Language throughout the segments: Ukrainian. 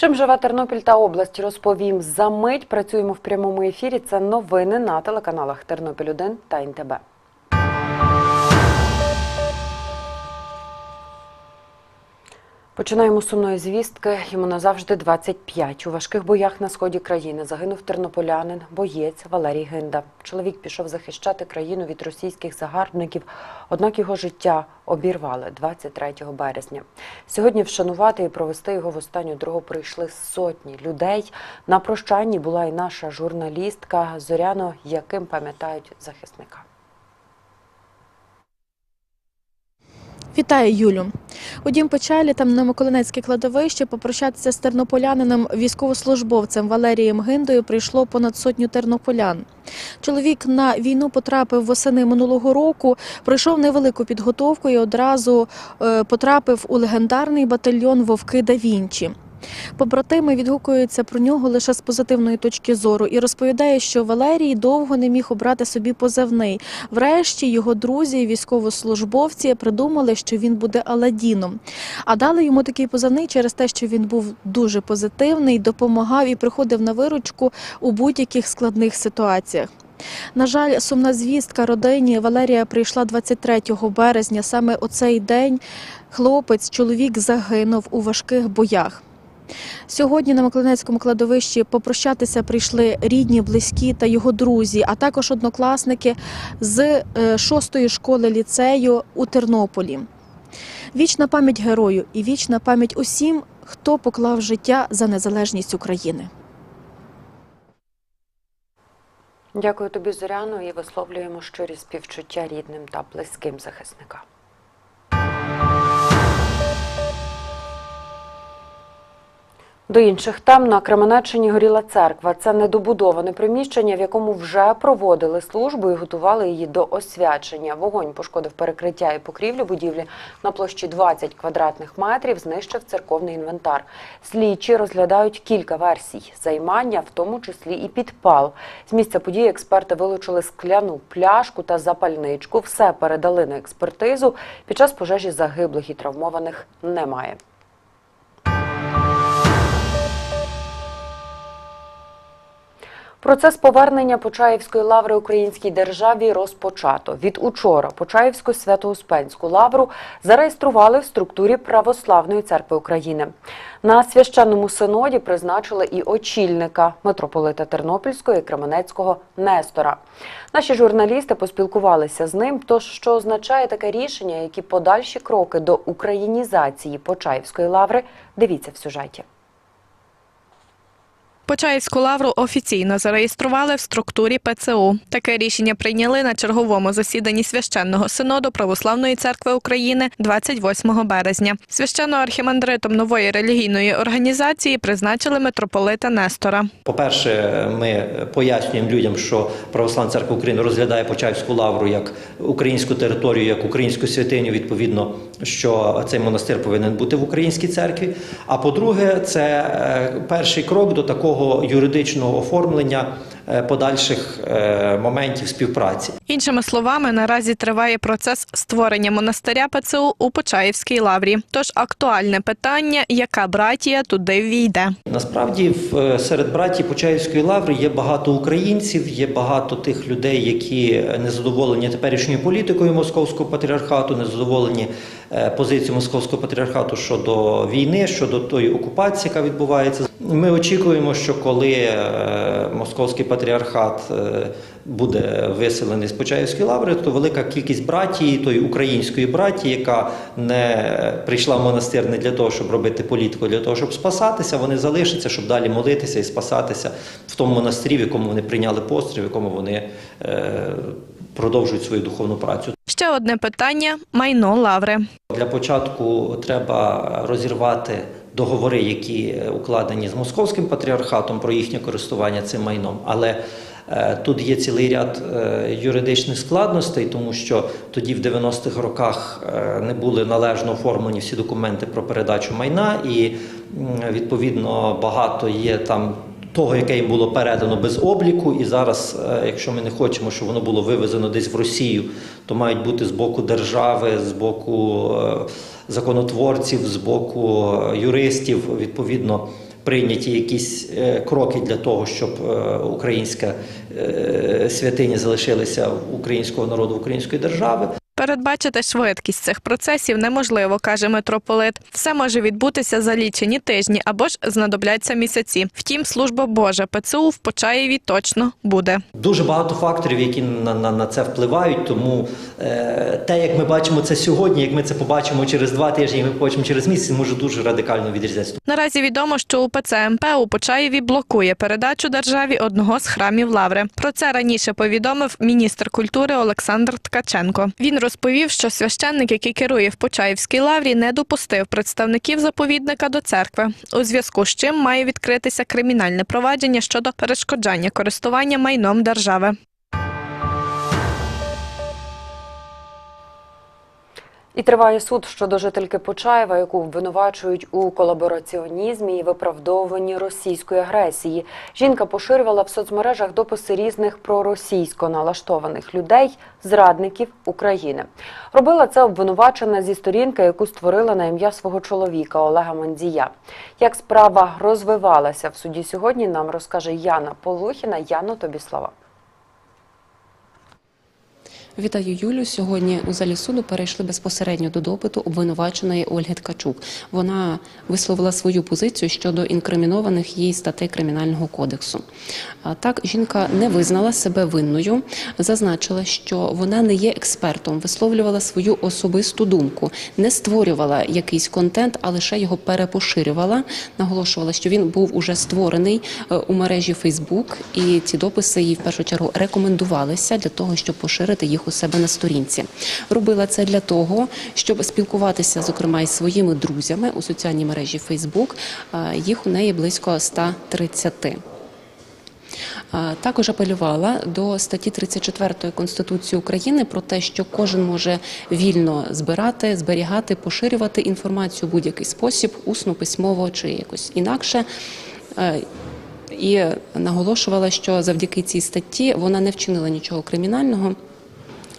Чим живе Тернопіль та область, розповім за мить. Працюємо в прямому ефірі. Це новини на телеканалах Тернопіль 1 та НТБ. Починаємо сумної звістки. Йому назавжди 25. У важких боях на сході країни загинув тернополянин, боєць Валерій Гинда. Чоловік пішов захищати країну від російських загарбників, однак його життя обірвали 23 березня. Сьогодні вшанувати і провести його в останню дорогу прийшли сотні людей. На прощанні була і наша журналістка Зоряно, яким пам'ятають захисника. Вітаю, Юлю. У дім печалі там на Миколинецьке кладовище попрощатися з тернополянином військовослужбовцем Валерієм Гиндою прийшло понад сотню тернополян. Чоловік на війну потрапив восени минулого року, пройшов невелику підготовку і одразу е, потрапив у легендарний батальйон Вовки да Вінчі. Побратими відгукуються про нього лише з позитивної точки зору і розповідає, що Валерій довго не міг обрати собі позивний. Врешті його друзі, військовослужбовці, придумали, що він буде Аладдіном. А дали йому такий позивний через те, що він був дуже позитивний, допомагав і приходив на виручку у будь-яких складних ситуаціях. На жаль, сумна звістка родині Валерія прийшла 23 березня. Саме у цей день хлопець, чоловік загинув у важких боях. Сьогодні на Миколинецькому кладовищі попрощатися прийшли рідні, близькі та його друзі, а також однокласники з е, шостої школи ліцею у Тернополі. Вічна пам'ять герою і вічна пам'ять усім, хто поклав життя за незалежність України. Дякую тобі, Зоряно, і висловлюємо щирі співчуття рідним та близьким захисника. До інших тем на Кременеччині горіла церква. Це недобудоване приміщення, в якому вже проводили службу і готували її до освячення. Вогонь пошкодив перекриття і покрівлю будівлі на площі 20 квадратних метрів, знищив церковний інвентар. Слідчі розглядають кілька версій займання, в тому числі і підпал. З місця події експерти вилучили скляну пляшку та запальничку. Все передали на експертизу. Під час пожежі загиблих і травмованих немає. Процес повернення Почаївської лаври українській державі розпочато. Від учора Почаївську Свято-Успенську лавру зареєстрували в структурі Православної церкви України. На священному синоді призначили і очільника митрополита Тернопільського і Кременецького Нестора. Наші журналісти поспілкувалися з ним. Тож, що означає таке рішення, які подальші кроки до українізації Почаївської лаври, дивіться в сюжеті. Почаївську лавру офіційно зареєстрували в структурі ПЦУ. Таке рішення прийняли на черговому засіданні священного синоду Православної церкви України 28 березня. Священно-архімандритом нової релігійної організації призначили митрополита Нестора. По-перше, ми пояснюємо людям, що Православна церква України розглядає Почаївську лавру як українську територію, як українську святиню. Відповідно, що цей монастир повинен бути в українській церкві. А по-друге, це е, перший крок до такого юридичного оформлення е, подальших е, моментів співпраці. Іншими словами, наразі триває процес створення монастиря ПЦУ у Почаївській лаврі. Тож актуальне питання, яка братія туди війде. Насправді, в- серед братів Почаївської лаври є багато українців, є багато тих людей, які не задоволені теперішньою політикою московського патріархату, не е, московського патріархату щодо війни, щодо тої окупації, яка відбувається. Ми очікуємо, що коли е, московський патріархат е, буде виселений з Почаївської лаври, то велика кількість братії, тої української братії, яка не прийшла в монастир не для того, щоб робити політику, а для того, щоб спасатися, вони залишаться, щоб далі молитися і спасатися в тому монастирі, в якому вони прийняли постріл, в якому вони продовжують свою духовну працю. Ще одне питання майно лаври. Для початку треба розірвати договори, які укладені з московським патріархатом про їхнє користування цим майном. Але е, тут є цілий ряд е, юридичних складностей, тому що тоді в 90-х роках е, не були належно оформлені всі документи про передачу майна, і відповідно багато є там. Того, яке їм було передано без обліку, і зараз, е, якщо ми не хочемо, щоб воно було вивезено десь в Росію, то мають бути з боку держави, з боку е, законотворців, з боку е, юристів, відповідно, прийняті якісь кроки для того, щоб українська святиня залишилася в українського народу, української держави. Передбачити швидкість цих процесів неможливо, каже митрополит. Все може відбутися за лічені тижні або ж знадобляться місяці. Втім, служба Божа ПЦУ в Почаєві точно буде. Дуже багато факторів, які на, на, на це впливають. Тому е, те, як ми бачимо це сьогодні, як ми це побачимо через два тижні, як ми побачимо через місяць, може дуже радикально відрізнятися. Наразі відомо, що УПЦ МП у Почаєві блокує передачу державі одного з храмів Лаври. Про це раніше повідомив міністр культури Олександр Ткаченко. Він розповів, що священник, який керує в Почаївській лаврі, не допустив представників заповідника до церкви, у зв'язку з чим має відкритися кримінальне провадження щодо перешкоджання користування майном держави. І триває суд щодо жительки Почаєва, яку обвинувачують у колабораціонізмі і виправдовуванні російської агресії. Жінка поширювала в соцмережах дописи різних проросійсько налаштованих людей, зрадників України. Робила це обвинувачена зі сторінки, яку створила на ім'я свого чоловіка Олега Мандія. Як справа розвивалася в суді сьогодні, нам розкаже Яна Полухіна. Яно, тобі слова. Вітаю Юлю. Сьогодні у залі суду перейшли безпосередньо до допиту обвинуваченої Ольги Ткачук. Вона висловила свою позицію щодо інкримінованих їй статей кримінального кодексу. Так, жінка не визнала себе винною, зазначила, що вона не є експертом, висловлювала свою особисту думку, не створювала якийсь контент, а лише його перепоширювала. Наголошувала, що він був уже створений е, у мережі Фейсбук, і ці дописи їй в першу чергу рекомендувалися для того, щоб поширити їх у себе на сторінці. Робила це для того, щоб спілкуватися, зокрема, із своїми друзями у соціальній мережі. Е, Їх у неї близько 130. Е, Також апелювала до статті 34 Конституції України про те, що кожен може вільно збирати, зберігати, поширювати інформацію у будь-який спосіб, усно, письмово чи якось інакше. І наголошувала, що завдяки цій статті вона не вчинила нічого кримінального.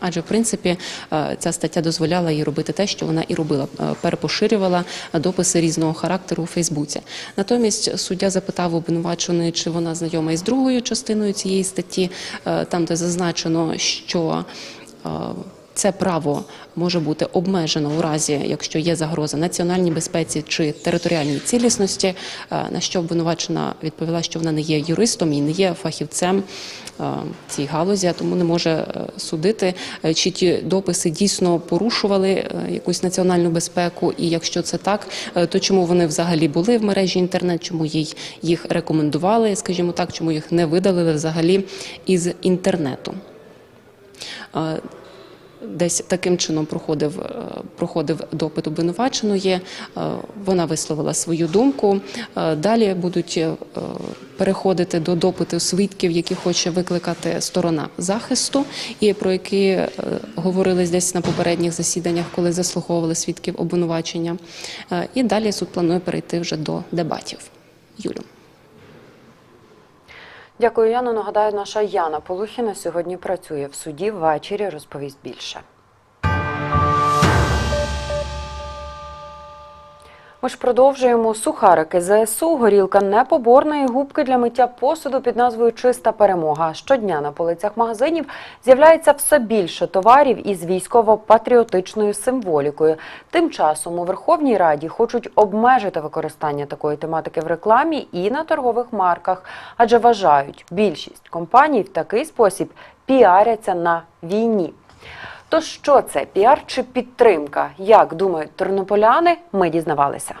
Адже в принципі е, ця стаття дозволяла їй робити те, що вона і робила, е, перепоширювала дописи різного характеру у Фейсбуці. Натомість суддя запитав обвинуваченої, чи вона знайома із другою частиною цієї статті, е, там де зазначено, що це право може бути обмежено у разі, якщо є загроза національній безпеці чи територіальній цілісності. На що обвинувачена відповіла, що вона не є юристом і не є фахівцем цій галузі, а тому не може е, судити, е, чи ті дописи дійсно порушували е, якусь національну безпеку. І якщо це так, е, то чому вони взагалі були в мережі інтернет, чому їй їх рекомендували, скажімо так, чому їх не видалили взагалі із інтернету. Десь таким чином проходив, е, проходив допит обвинуваченої. Е, Вона висловила свою думку. Е, Далі будуть переходити до допиту свідків, які хоче викликати сторона захисту, і про які говорились десь на попередніх засіданнях, коли заслуховували свідків обвинувачення. І далі суд планує перейти вже до дебатів. Юлю. Дякую, Яно. Нагадаю, наша Яна Полухіна сьогодні працює в суді. Ввечері розповість більше. Ми ж продовжуємо сухарики ЗСУ, горілка непоборна і губки для миття посуду під назвою Чиста перемога. Щодня на полицях магазинів з'являється все більше товарів із військово-патріотичною символікою. Тим часом у Верховній Раді хочуть обмежити використання такої тематики в рекламі і на торгових марках, адже вважають, більшість компаній в такий спосіб піаряться на війні. То що це піар чи підтримка? Як думають тернополяни? Ми дізнавалися.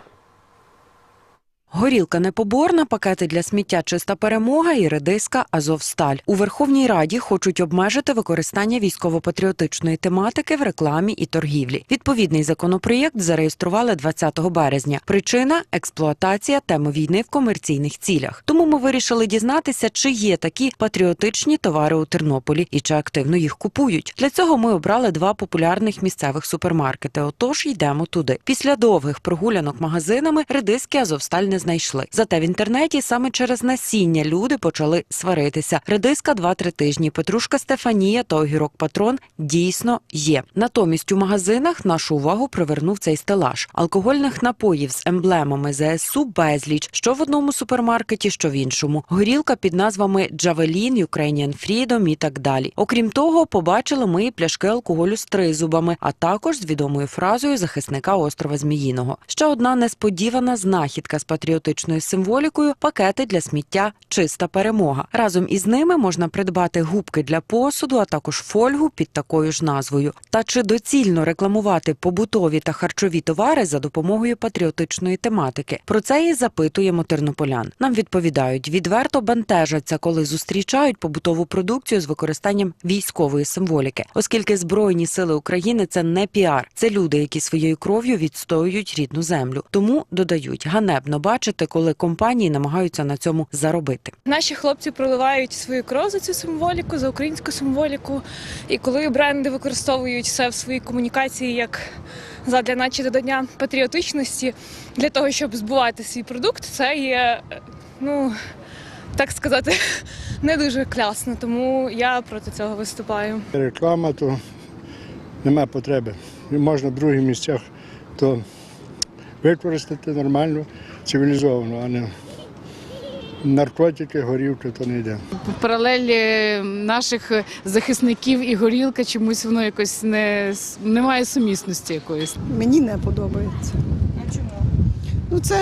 Горілка непоборна, пакети для сміття чиста перемога і редиска Азовсталь. У Верховній Раді хочуть обмежити використання військово-патріотичної тематики в рекламі і торгівлі. Відповідний законопроєкт зареєстрували 20 березня. Причина експлуатація теми війни в комерційних цілях. Тому ми вирішили дізнатися, чи є такі патріотичні товари у Тернополі і чи активно їх купують. Для цього ми обрали два популярних місцевих супермаркети. Отож йдемо туди. Після довгих прогулянок магазинами редиски Азовсталь не знайшли. Зате в інтернеті саме через насіння люди почали сваритися. Редиска 2-3 тижні, петрушка Стефанія та огірок патрон дійсно є. Натомість у магазинах нашу увагу привернув цей стелаж. Алкогольних напоїв з емблемами ЗСУ безліч, що в одному супермаркеті, що в іншому. Горілка під назвами Джавелін, Ukrainian Freedom і так далі. Окрім того, побачили ми і пляшки алкоголю з тризубами, а також з відомою фразою захисника острова Зміїного. Ще одна несподівана знахідка з патріотичною символікою пакети для сміття Чиста перемога. Разом із ними можна придбати губки для посуду, а також фольгу під такою ж назвою. Та чи доцільно рекламувати побутові та харчові товари за допомогою патріотичної тематики? Про це і запитуємо тернополян. Нам відповідають, відверто бентежаться, коли зустрічають побутову продукцію з використанням військової символіки, оскільки збройні сили України це не піар, це люди, які своєю кров'ю відстоюють рідну землю. Тому додають ганебно бачити, коли компанії намагаються на цьому заробити. Наші хлопці проливають свою кров за цю символіку, за українську символіку. І коли бренди використовують це в своїй комунікації як задля наче додання патріотичності для того, щоб збувати свій продукт, це є, ну так сказати, не дуже клясно. Тому я проти цього виступаю. Реклама, то немає потреби. Можна в других місцях то використати нормально, цивілізовано, а не наркотики, горівки, то не йде. в паралелі наших захисників і горілка чомусь воно якось не немає сумісності якоїсь. Мені не подобається. А чому? Ну, це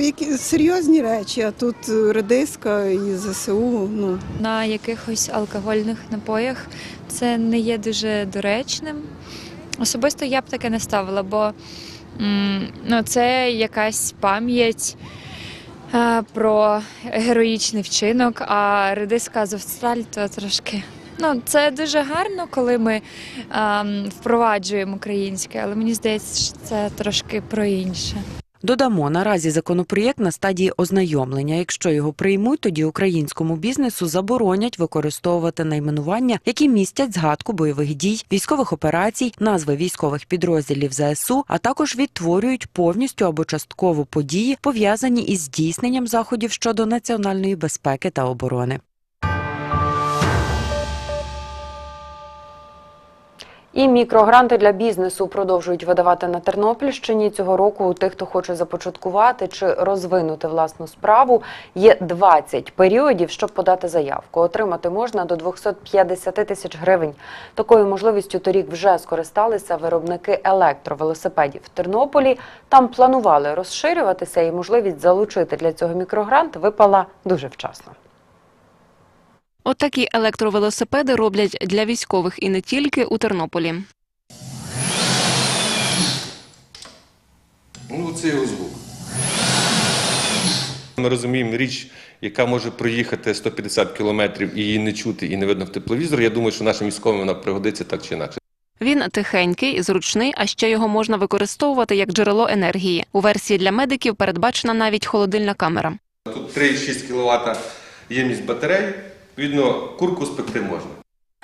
які серйозні речі, а тут редиска і ЗСУ. Ну, на якихось алкогольних напоях це не є дуже доречним. Особисто я б таке не ставила, бо ну, це якась пам'ять е, про героїчний вчинок, а редиска Азовсталь то трошки. Ну, це дуже гарно, коли ми ем, впроваджуємо українське, але мені здається, що це трошки про інше. Додамо, наразі законопроєкт на стадії ознайомлення. Якщо його приймуть, тоді українському бізнесу заборонять використовувати найменування, які містять згадку бойових дій, військових операцій, назви військових підрозділів ЗСУ, а також відтворюють повністю або частково події, пов'язані із здійсненням заходів щодо національної безпеки та оборони. І мікрогранти для бізнесу продовжують видавати на Тернопільщині. Цього року у тих, хто хоче започаткувати чи розвинути власну справу, є 20 періодів, щоб подати заявку. Отримати можна до 250 тисяч гривень. Такою можливістю торік вже скористалися виробники електровелосипедів в Тернополі. Там планували розширюватися, і можливість залучити для цього мікрогрант випала дуже вчасно. Отакі електровелосипеди роблять для військових і не тільки у Тернополі. Ну, це його звук. Ми розуміємо річ, яка може проїхати 150 кілометрів і її не чути і не видно в тепловізор. Я думаю, що нашим військовим вона пригодиться так чи інакше. Він тихенький, зручний, а ще його можна використовувати як джерело енергії. У версії для медиків передбачена навіть холодильна камера. Тут 3,6 кВт ємність батарей. Відповідно, курку спекти можна.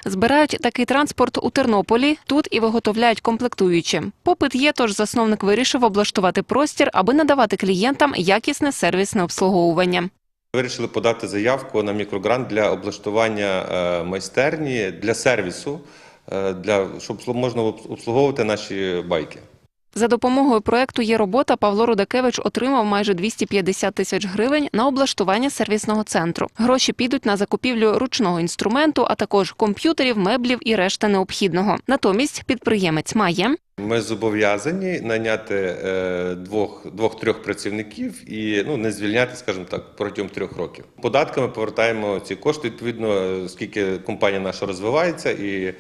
Збирають такий транспорт у Тернополі. Тут і виготовляють комплектуючі. Попит є, тож засновник вирішив облаштувати простір, аби надавати клієнтам якісне сервісне обслуговування. Вирішили подати заявку на мікрогрант для облаштування е, майстерні для сервісу, е, для щоб можна обслуговувати наші байки. За допомогою проекту є робота. Павло Рудакевич отримав майже 250 тисяч гривень на облаштування сервісного центру. Гроші підуть на закупівлю ручного інструменту, а також комп'ютерів, меблів і решта необхідного. Натомість підприємець має Ми зобов'язані наняти е, двох, двох-трьох працівників і ну не звільняти, скажімо так, протягом трьох років. Податками повертаємо ці кошти відповідно, е, скільки компанія наша розвивається, і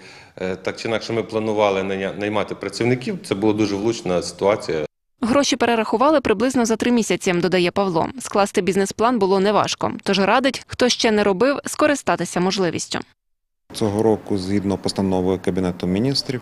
так чи інакше ми планували наймати працівників. Це була дуже влучна ситуація. Гроші перерахували приблизно за три місяці, додає Павло. Скласти бізнес-план було неважко, тож радить, хто ще не робив, скористатися можливістю. Цього року, згідно постанови Кабінету міністрів,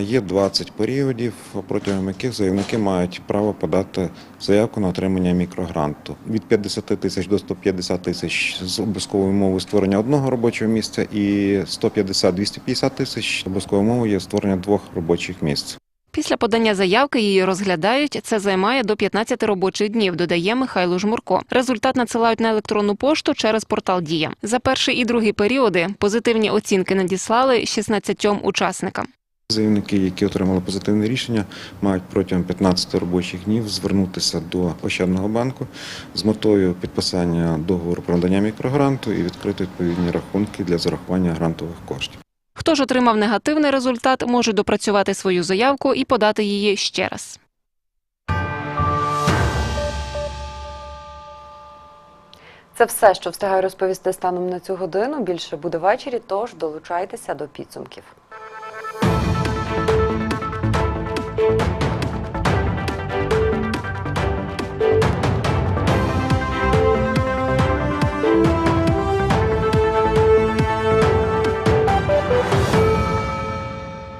є 20 періодів, протягом яких заявники мають право подати заявку на отримання мікрогранту від 50 тисяч до 150 тисяч з обов'язковою мовою створення одного робочого місця і 150-250 тисяч з обов'язковою мовою є створення двох робочих місць. Після подання заявки її розглядають. Це займає до 15 робочих днів, додає Михайло Жмурко. Результат надсилають на електронну пошту через портал Дія. За перший і другий періоди позитивні оцінки надіслали 16 учасникам. Заявники, які отримали позитивне рішення, мають протягом 15 робочих днів звернутися до Ощадного банку з метою підписання договору про надання мікрогранту і відкрити відповідні рахунки для зарахування грантових коштів. Хто ж отримав негативний результат, може допрацювати свою заявку і подати її ще раз. Це все, що встигаю розповісти станом на цю годину. Більше буде ввечері, тож долучайтеся до підсумків.